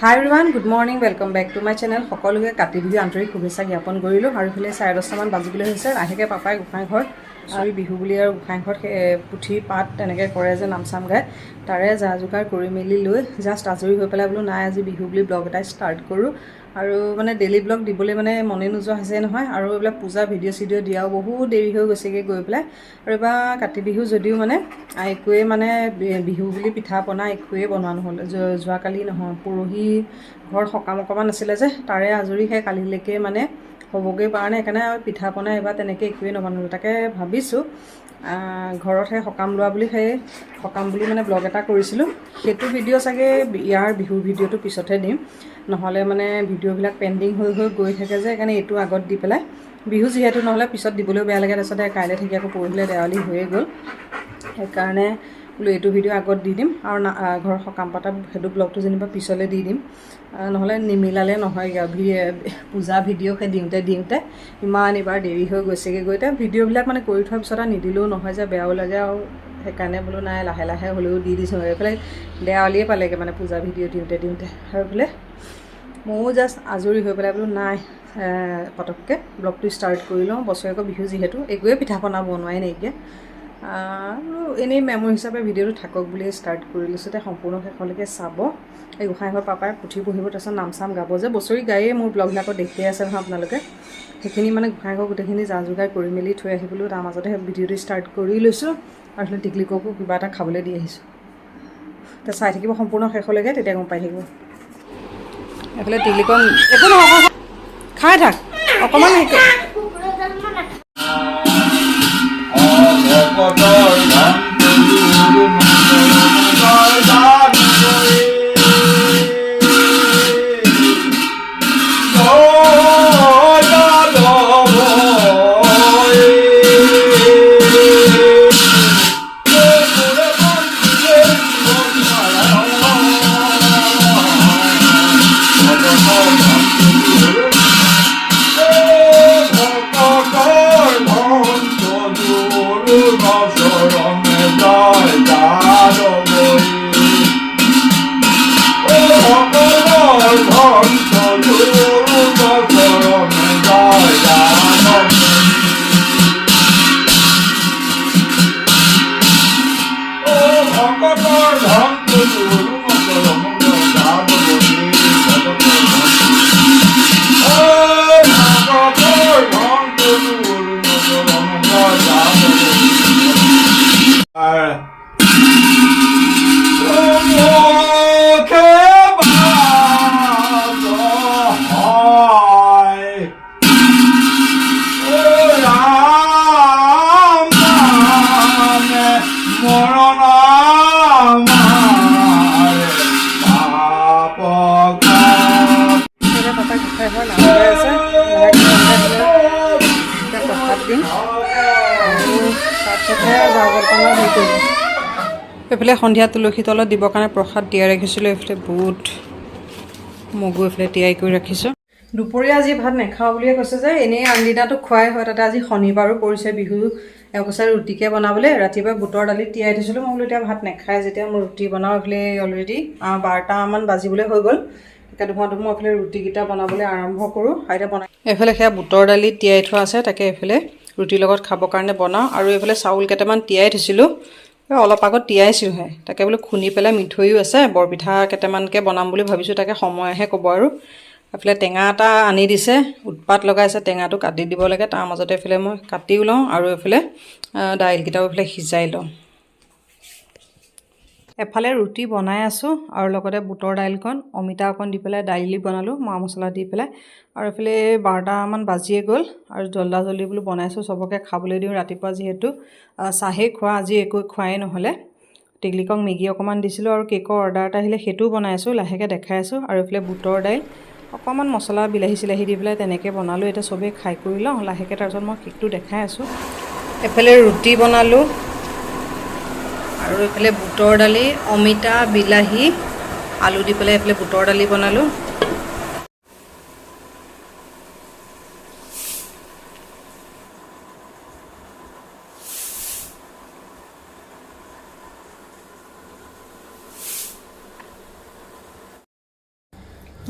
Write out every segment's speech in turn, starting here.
Hi everyone good morning welcome back to my channel সকলোকে কাতি বিহু আন্তৰিক শুভেচ্ছা জ্ঞাপন কৰিলোঁ আৰু ইফালে চাৰে দহটামান বাজিবলৈ হৈছে লাহেকৈ পাপাই গোঁসাই ঘৰত আৰু বিহু বুলি আৰু গোঁসাই ঘৰত পুথি পাত তেনেকৈ কৰে যে নাম চাম গায়। তাৰে যা যোগাৰ কৰি মেলি লৈ জাষ্ট আজৰি হৈ পেলাই বোলো নাই আজি বিহু বুলি ব্লগ এটা ষ্টাৰ্ট কৰোঁ। আৰু মানে ডেইলি ব্লগ দিবলৈ মানে মনে নোযোৱা হৈছে নহয় আৰু এইবিলাক পূজা ভিডিঅ' চিডিঅ' দিয়াও বহুত দেৰি হৈ গৈছেগৈ গৈ পেলাই। আৰু এইবাৰ কাতি বিহু যদিও মানে একোৱেই মানে বিহু বুলি পিঠা পনা একোৱেই বনোৱা নহ'ল যোৱা- যোৱাকালি নহয় পৰহি ঘৰত সকাম অকণমান আছিলে যে তাৰে আজৰি সেই কালিলৈকে মানে হ'বগৈ নাই সেইকাৰণে আৰু পিঠা পনা এইবাৰ তেনেকৈ একোৱেই নবনালোঁ তাকে ভাবিছোঁ ঘৰত সেই সকাম লোৱা বুলি সেই সকাম বুলি মানে ব্লগ এটা কৰিছিলোঁ সেইটো ভিডিঅ' চাগে ইয়াৰ বিহুৰ ভিডিঅ'টো পিছতহে দিম। নহ'লে মানে ভিডিঅ'বিলাক পেণ্ডিং হৈ হৈ গৈ থাকে যে সেইকাৰণে এইটো আগত দি পেলাই। বিহু যিহেতু নহ'লে পিছত দিবলৈও বেয়া লাগে তাৰপিছতে কাইলৈ থাকি আকৌ পৰহিলৈ দেৱালী হৈয়ে গ'ল। সেইকাৰণে বোলো এইটো ভিডিঅ' আগত দি দিম আৰু ঘৰৰ সকাম পতা সেইটো ব্লগটো যেনিবা পিছলৈ দি দিম। নহ'লে নিমিলালে নহয়গৈ আৰু পূজা ভিডিঅ' সেই দিওঁতে দিওঁতে ইমান এইবাৰ দেৰি হৈ গৈছেগৈ গৈ। এতিয়া ভিডিঅ'বিলাক মানে কৰি থোৱাৰ পিছত আৰু নিদিলেও নহয় যে বেয়াও লাগে আৰু সেইকাৰণে বোলো নাই লাহে লাহে হ'লেও দি দিছোঁ। এইফালে দেৱালীয়ে পালেগৈ মানে পূজা ভিডিঅ' দিওঁতে দিওঁতে। আৰু এইফালে ময়ো জাষ্ট আজৰি হৈ পেলাই বোলো নাই পটককৈ ব্লগটো ষ্টাৰ্ট কৰি লওঁ। বছৰেকৰ বিহু যিহেতু একোৱেই পিঠা পনা বনোৱাই নাইকিয়া আৰু এনেই মেমৰি হিচাপে ভিডিঅ'টো থাকক বুলিয়ে ষ্টাৰ্ট কৰি লৈছোঁ। এতিয়া সম্পূৰ্ণ শেষলৈকে চাব। এই গোঁসাই ঘৰ পাপাই পুথি পঢ়িব তাৰপিছত নাম চাম গাব যে বছৰি গায়েই মোৰ ব্লগবিলাকত দেখিয়ে আছে নহয় আপোনালোকে। সেইখিনি মানে গোঁসাই ঘৰ গোটেইখিনি যা যোগাৰ কৰি মেলি থৈ আহিবলৈ তাৰ মাজতে সেই ভিডিঅ'টো ষ্টাৰ্ট কৰি লৈছোঁ। আৰু এইফালে টিকলিককো কিবা এটা খাবলৈ দি আহিছোঁ। এতিয়া চাই থাকিব সম্পূৰ্ণ শেষলৈকে তেতিয়া গম পাই থাকিব। এইফালে তিলিকন একো নহয় খাই থাক অকণমান হেৰি এইফালে সন্ধিয়া তুলসী তলত দিবৰ কাৰণে প্ৰসাদ তিয়াই ৰাখিছিলোঁ এইফালে বুট মগু এইফালে তিয়াই কৰি ৰাখিছোঁ। দুপৰীয়া আজি ভাত নাখাওঁ বুলিয়ে কৈছে যে এনেই আনদিনাটো খোৱাই হয় তাতে আজি শনিবাৰো পৰিছে বিহু। কৈছে ৰুটিকে বনাবলৈ ৰাতিপুৱা বুটৰ দালি তিয়াই থৈছিলোঁ। মই বোলো এতিয়া ভাত নাখায় যেতিয়া মই ৰুটি বনাওঁ এইফালে অলৰেডি বাৰটামান বাজিবলৈ হৈ গ'ল। এতিয়া ধোঁৱা ধুমা এইফালে ৰুটিকেইটা বনাবলৈ আৰম্ভ কৰোঁ। আৰু এতিয়া বনাই এইফালে সেয়া বুটৰ দালি তিয়াই থোৱা আছে তাকে এইফালে ৰুটিৰ লগত খাবৰ কাৰণে বনাওঁ আৰু এইফালে চাউল কেইটামান তিয়াই থৈছিলোঁ। অলপ আগত তিয়াইছোঁহে। তাকে বোলো খুন্দি পেলাই মিঠৈও আছে বৰপিঠা কেইটামানকৈ বনাম বুলি ভাবিছোঁ তাকে সময়হে ক'ব আৰু। এইফালে টেঙা এটা আনি দিছে উৎপাত লগাইছে টেঙাটো কাটি দিব লাগে তাৰ মাজতে এইফালে মই কাটিও লওঁ আৰু এইফালে দাইলকেইটাও এইফালে সিজাই লওঁ। এফালে ৰুটি বনাই আছোঁ আৰু লগতে বুটৰ দাইলকণ অমিতা অকণ দি পেলাই দাইলি বনালোঁ মা মছলা দি পেলাই। আৰু এইফালে বাৰটামান বাজিয়ে গ'ল আৰু জল্দা জল্দি বোলো বনাইছোঁ চবকে খাবলৈ দিওঁ ৰাতিপুৱা যিহেতু। চাহেই খোৱা আজি একো খোৱাই নহ'লে। টিকলিকক মেগী অকণমান দিছিলোঁ আৰু কেকৰ অৰ্ডাৰ এটা আহিলে সেইটোও বনাই আছোঁ লাহেকৈ দেখাই আছোঁ। আৰু এইফালে বুটৰ দাইল অকণমান মছলা বিলাহী চিলাহী দি পেলাই তেনেকৈ বনালোঁ এতিয়া চবেই খাই কৰি লওঁ লাহেকৈ তাৰপিছত মই কেকটো দেখাই আছোঁ। এফালে ৰুটি বনালোঁ আৰু এইফালে বুটৰ দালি অমিতা বিলাহী আলু দি পেলাই এইফালে বুটৰ দালি বনালোঁ।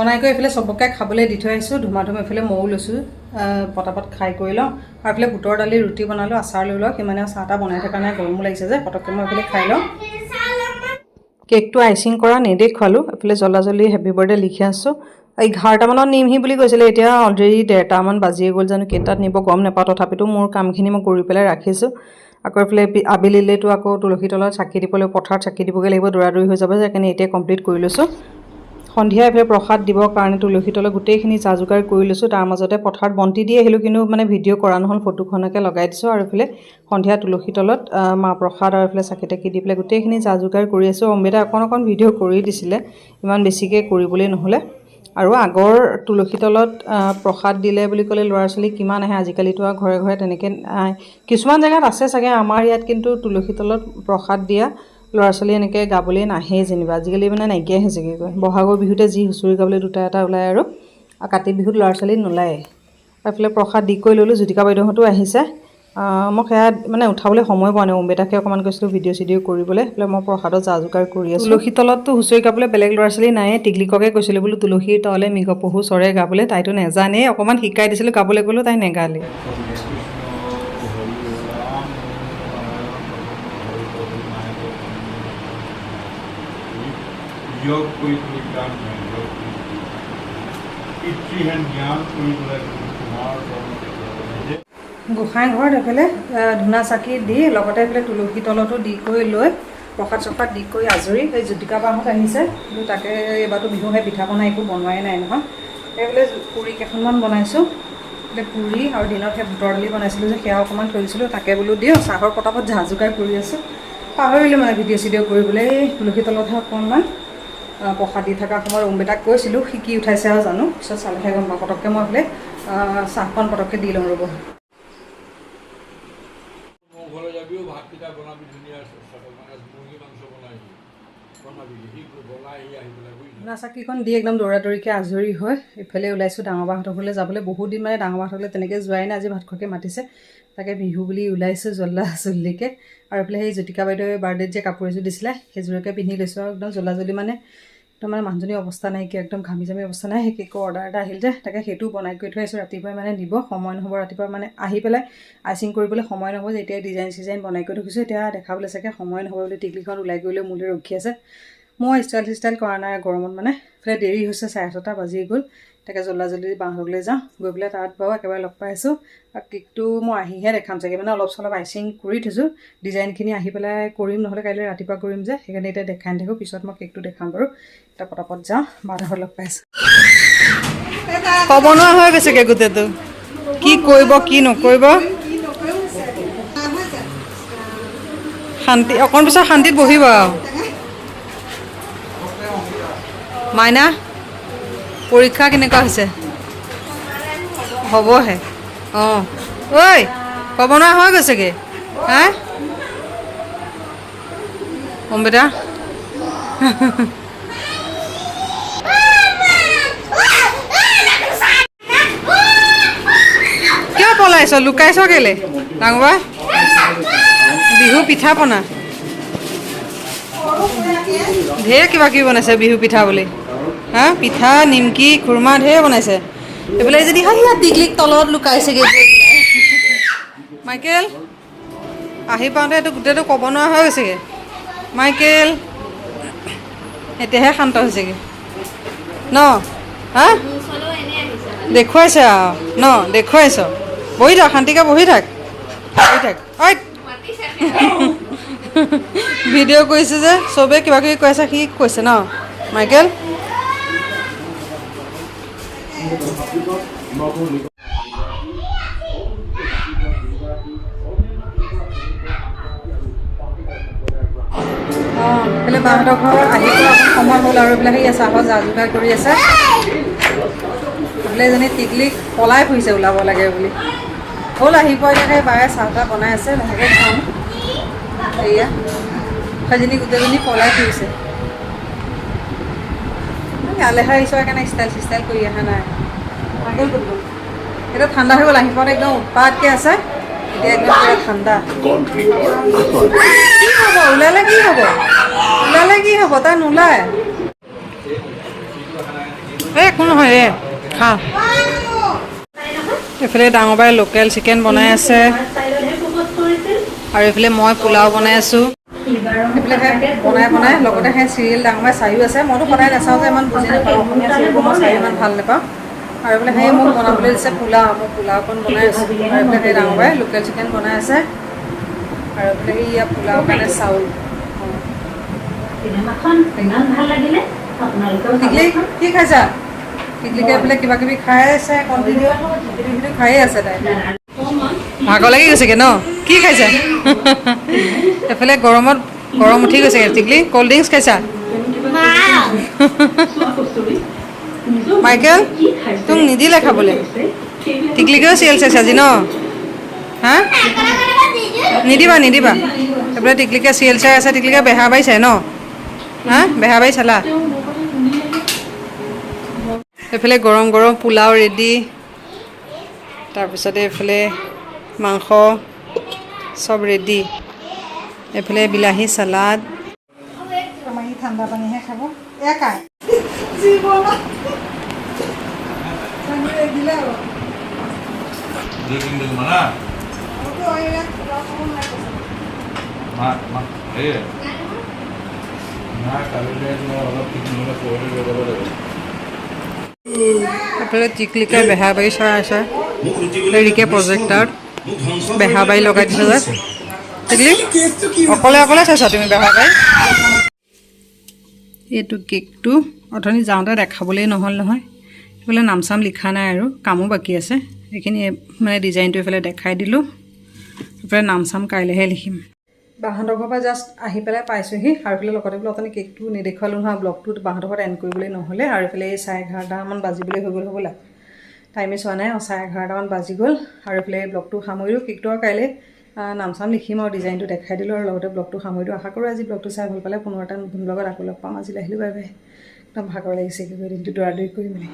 বনাই কৰি এইফালে চবকে খাবলৈ দি থৈ আহিছোঁ। ধুমা ধুম এইফালে ময়ো লৈছোঁ। পটাপট খাই কৰি লওঁ। আৰু এইফালে বুটৰ দালি, ৰুটি বনালোঁ, আচাৰ লৈ লওঁ। সিমানে চাহ তাহ বনাই থকা নাই, গৰমো লাগিছে যে, পটককৈ মই এইফালে খাই লওঁ। কেকটো আইচিং কৰা নেদেখুৱালোঁ এইফালে জ্বলা জ্বলি হেপী বাৰ্থডে লিখি আছোঁ। এঘাৰটামানত নিমহি বুলি কৈছিলে, এতিয়া অলৰেডি ডেৰটামান বাজিয়ে গ'ল জানো কেইটাত নিব গম নাপাওঁ। তথাপিতো মোৰ কামখিনি মই কৰি পেলাই ৰাখিছোঁ। আকৌ এইফালে আবেলিলেতো আকৌ তুলসী তলত চাকি দিবলৈ, পথাৰত চাকি দিবগৈ লাগিব দৌৰা দৌৰি হৈ যাব যে, সেইকাৰণে এতিয়া কমপ্লিট কৰি লৈছোঁ। সন্ধিয়া এইফালে প্ৰসাদ দিবৰ কাৰণে তুলসী তলত গোটেইখিনি যা যোগাৰ কৰি লৈছোঁ। তাৰ মাজতে পথাৰত বন্তি দি আহিলোঁ কিন্তু মানে ভিডিঅ' কৰা নহ'ল ফটোখনকে লগাই দিছোঁ আৰু এইফালে সন্ধিয়া তুলসী তলত মাহ প্ৰসাদ আৰু এইফালে চাকি তাকি দি পেলাই গোটেইখিনি যা যোগাৰ কৰি আছোঁ। অম্বিতা অকণ অকণ ভিডিঅ' কৰি দিছিলে ইমান বেছিকৈ কৰিবলৈ নহ'লে। আৰু আগৰ তুলসী তলত প্ৰসাদ দিলে বুলি ক'লে ল'ৰা ছোৱালী কিমান আহে আজিকালিতো আৰু ঘৰে ঘৰে তেনেকৈ কিছুমান জেগাত আছে চাগে আমাৰ ইয়াত কিন্তু তুলসী তলত প্ৰসাদ দিয়া ল'ৰা ছোৱালী এনেকৈ গাবলৈ নাহেই যেনিবা। আজিকালি মানে নাইকিয়াই হৈছেগৈ গৈ। বহাগৰ বিহুতে যি হুঁচৰি গাবলৈ দুটা এটা ওলায় আৰু আৰু কাতি বিহুত ল'ৰা ছোৱালী নোলায় এইফালে প্ৰসাদ দি কৰি ল'লোঁ জ্যোতিকা বাইদেউহঁতো আহিছে। আহ, মই সেয়া মানে উঠাবলৈ সময় পোৱা নাই অম্বিতাকে অকণমান কৈছিলোঁ ভিডিঅ' চিডিঅ' কৰিবলৈ। এইফালে মই প্ৰসাদত যা যোগাৰ কৰি আছোঁ। তুলসী তলততো হুঁচৰি গাবলৈ বেলেগ ল'ৰা ছোৱালী নায়ে। টিকলিককে কৈছিলোঁ বোলো তুলসীৰ তলে মৃগ পহু চৰে গাবলৈ তাইতো নেজানেই। অকণমান শিকাই দিছিলোঁ গাবলৈ গ'লোঁ তাই নেগালে। কৰি কাম নাই যোগ কৰি পিতৃহেন জ্ঞান কৰি পেলাই তুমি তোমাৰ কৰ্মতে নিজে গোঁসাই ঘৰত এইফালে ধূনা চাকি দি লগতে এইফালে তুলসী তলতো দি কৰি লৈ প্ৰসাদ চসাদ দি কৰি আজৰি সেই জ্যোতিকা বাহঁত আহিছে। বোলো তাকে এইবাৰতো বিহু সেই পিঠা পনা একো বনোৱাই নাই নহয়। এইফালে পুৰি কেইখনমান বনাইছোঁ। এতিয়া পুৰি আৰু দিনত সেই বুটৰ দালি বনাইছিলোঁ যে সেয়া অকণমান থৈ দিছিলোঁ। তাকে বোলো দিওঁ চাহৰ পটাপট যা যোগাৰ কৰি আছোঁ। পাহৰিলোঁ মানে ভিডিঅ' চিডিঅ' কৰিবলৈ। এই তুলসী তলতহে অকণমান। প্ৰসাদ দি থকা সময়ত অম্বিতাক কৈছিলোঁ শিকি উঠাইছে আৰু জানো? পিছত চালেহে গম পাওঁ পটককৈ মই আহ, চাহকণ পটককৈ দি লওঁ ৰ'ব। সি সি চাকিখন দি একদম দৌৰা দৌৰিকৈ আজৰি হৈ ইফালে ওলাইছোঁ ডাঙৰ বাহঁতৰ ঘৰলৈ যাবলৈ। বহুত দিন মানে ডাঙৰ বাহঁতৰ ঘৰলৈ তেনেকৈ যোৱাই নাই আজি ভাত খোৱাকৈ মাতিছে। তাকে বিহু বুলি ওলাইছোঁ জল্দা জল্দিকৈ আৰু এইফালে সেই জ্যোতিকা বাইদেৱে বাৰ্থডেত যে কাপোৰ এযোৰ দিছিলে সেইযোৰকে পিন্ধি লৈছোঁ আৰু একদম জ্বলা জ্বলি মানে। একদম মানে মানুহজনী অৱস্থা নাইকিয়া একদম ঘামি জামি অৱস্থা নাই। সেই কেকৰ অৰ্ডাৰ এটা আহিল যে তাকে সেইটোও বনাই কৰি থৈ আহিছোঁ। ৰাতিপুৱাই মানে দিব সময় নহ'ব। ৰাতিপুৱা মানে আহি পেলাই আইচিং কৰিবলৈ সময় নহ'ব যে এতিয়া ডিজাইন চিজাইন বনাই কৰি থৈছোঁ। এতিয়া দেখাবলৈ চাগে সময় নহ'ব বুলি টিকলিখন ওলাই কৰিলৈ মোলৈ ৰখি আছে। মই ষ্টাইল চিষ্টাইল কৰা নাই গৰমত মানে। এইফালে দেৰি হৈছে চাৰে ছটা বাজি গ'ল। তাকে জল্দা জল্দি বাহঁতলৈ যাওঁ। গৈ পেলাই তাত বাৰু একেবাৰে লগ পাই আছোঁ। আৰু কেকটো মই আহিহে দেখাম চাগে মানে অলপ চলপ আইচিং কৰি থৈছোঁ। ডিজাইনখিনি আহি পেলাই কৰিম, নহ'লে কাইলৈ ৰাতিপুৱা কৰিম যে। সেইকাৰণে এতিয়া দেখাই নাথাকোঁ, পিছত মই কেকটো দেখাম বাৰু। এতিয়া পটাপট যাওঁ, বাহঁতৰ লগ পাই আছোঁ। ক'ব নোৱাৰা হৈ গৈছেগৈ গোটেইটো। কি কৰিব, কি নকৰিব? শান্তি, অকণ পিছত শান্তিত বহিব আৰু। মাইনা? পৰীক্ষা কেনেকুৱা হৈছে? হ'বহে। অঁ। ঐ ক'ব নোৱাৰা হৈ গৈছেগৈ। হা? অম্বিতা কিয় পলাইছ? লুকাইছ কেলে? ডাঙৰ বিহু পিঠা পনা। ঢেৰ কিবা কিবি বনাইছে বিহু পিঠা বুলি। হা, পিঠা, নিমকি, খুৰমা ঢেৰ বনাইছে। এইফালে যদি হয় ইয়াত টিকলিক তলত লুকাইছেগৈ মাইকেল, আহি পাওঁতে এইটো গোটেইটো ক'ব নোৱাৰা হৈ গৈছেগৈ। মাইকেল, এতিয়াহে শান্ত হৈছেগৈ। ন, হা? দেখুৱাইছে আৰু। ন, দেখুৱাইছ। বহি থাক, শান্তিকে বহি থাক। বহি থাক। ঐ ভিডিঅ' কৰিছে যে চবেই কিবা কিবি কৈ আছে সি কৈছে ন। মাইকেল? এইফালে বাহঁতৰ ঘৰ আহি পোৱা অকণ সময় হ'ল আৰু এইবিলাক সেই চাহৰ যা যোগাৰ কৰি আছে। এইফালে এজনী টিকলিক পলাই ফুৰিছে ওলাব লাগে বুলি। হ'ল আহি পোৱা এতিয়া বায়ে চাহ তাহ বনাই আছে লাহেকৈ খাওঁ এয়া সেইজনী গোটেইজনী পলাই ফুৰিছে। ইয়ালৈহে আহিছোঁ সেইকাৰণে ষ্টাইল চিষ্টাইল কৰি অহা নাই। সেইটো ঠাণ্ডা হৈ গ'ল, আহি পাওঁতে একদম উৎপাতকৈ আছে। এতিয়া একদম ঠাণ্ডা। ওলালে কি হ'ব? ওলালে কি হ'ব? তাই নোলায়। এই একো নহয় দে খা। এইফালে ডাঙৰ বাই লোকেল চিকেন বনাই আছে। আৰু এইফালে মই পোলাও বনাই আছোঁ। বনাই বনাই লগতে সেই চিৰিয়েল ডাঙৰ বাই চায়ো আছে। মইতো সদায় নাচাওঁ যে ইমান বুজি নাপাওঁ। অসমীয়া চিৰিয়েলবোৰ মই চাই ইমান ভাল নাপাওঁ। আৰু এইফালে সেই মোক বনাবলৈ দিছে পোলাও। মই পোলাওকণ বনাই আছোঁ। আৰু এইফালে সেই ডাঙৰ লোকেল চিকেন বনাই আছে। আৰু এইফালে সেই ইয়াৰ পোলাও কাৰণে চাউল। টিকলি কি খাইছা? টিকলিকে এইফালে কিবা কিবি খাই আছে কণ্টিনিউ। খায়ে আছে তাই। ভাগৰ লাগি গৈছেগৈ ন? কি খাইছা? এইফালে গৰমত গৰম উঠি গৈছেগৈ টিকলি। ক'ল্ড ড্ৰিংকছ খাইছা? মাইকেল তোক নিদিলে খাবলৈ। টিকলিকেও চিৰিয়েল চাইছে আজি ন? হা? নিদিবা নিদিবা। এইফালে টিকলিকে চিৰিয়েল চাই আছে টিকলিকে বেহা বাৰী চাই ন? হা? বেহা বাৰী চালা? এইফালে গৰম গৰম পোলাও ৰেডি। তাৰপিছতে এইফালে মাংস। চব ৰেডি এইফালে বিলাহী চালাড আমাৰ ই ঠাণ্ডা পানীহে খাব। এয়া কাই? দুই তিনিদিন মানা মা মা এই না কালিলৈ তোমাৰ অলপ ঠিক নহ'লে পৰহি লৈ যাব লাগিব এইফালে টিকলিকে বেহাবাৰী চৰাই আছে। ৰিকে প্ৰজেক্টাৰত বেহাবাৰী লগাই দিছে যে। অকলে অকলে চাইছা তুমি বেহাবাৰী এইটো কেকটো অথনি যাওঁতে দেখাবলৈ নহ'ল নহয়। এইফালে নাম চাম লিখা নাই আৰু কামো বাকী আছে। সেইখিনি মানে ডিজাইনটো এইফালে দেখাই দিলোঁ। এইফালে নাম চাম কাইলৈহে লিখিম। বাহঁতৰ ঘৰৰ পৰা জাষ্ট আহি পেলাই পাইছোঁহি। আৰু এইফালে লগতে বোলে অথনি কেকটো নেদেখুৱালোঁ নহয় ব্লগটোত বাহঁতৰ ঘৰত এণ্ড কৰিবলৈ নহ'লে। আৰু এইফালে এই চাৰে এঘাৰটামান বাজিবলৈ হৈ গ'ল হ'বলা। টাইমে চোৱা নাই অঁ চাৰে এঘাৰটামান বাজি গ'ল। আৰু এইফালে ব্লগটো সামৰিলোঁ। কেকটো আৰু কাইলৈ নাম চাম লিখিম আৰু ডিজাইনটো দেখাই দিলোঁ আৰু লগতে ব্লগটো সামৰিলোঁ। আশা কৰোঁ আজি ব্লগটো চাই ভাল পালে। পুনৰ এটা নতুন ব্লগত আকৌ লগ পাম। আজিলৈ আহিলোঁ বাই বাই। একদম ভাগৰ লাগিছে কি কৰি দিনটো দৌৰা দৌৰি কৰি মেলি।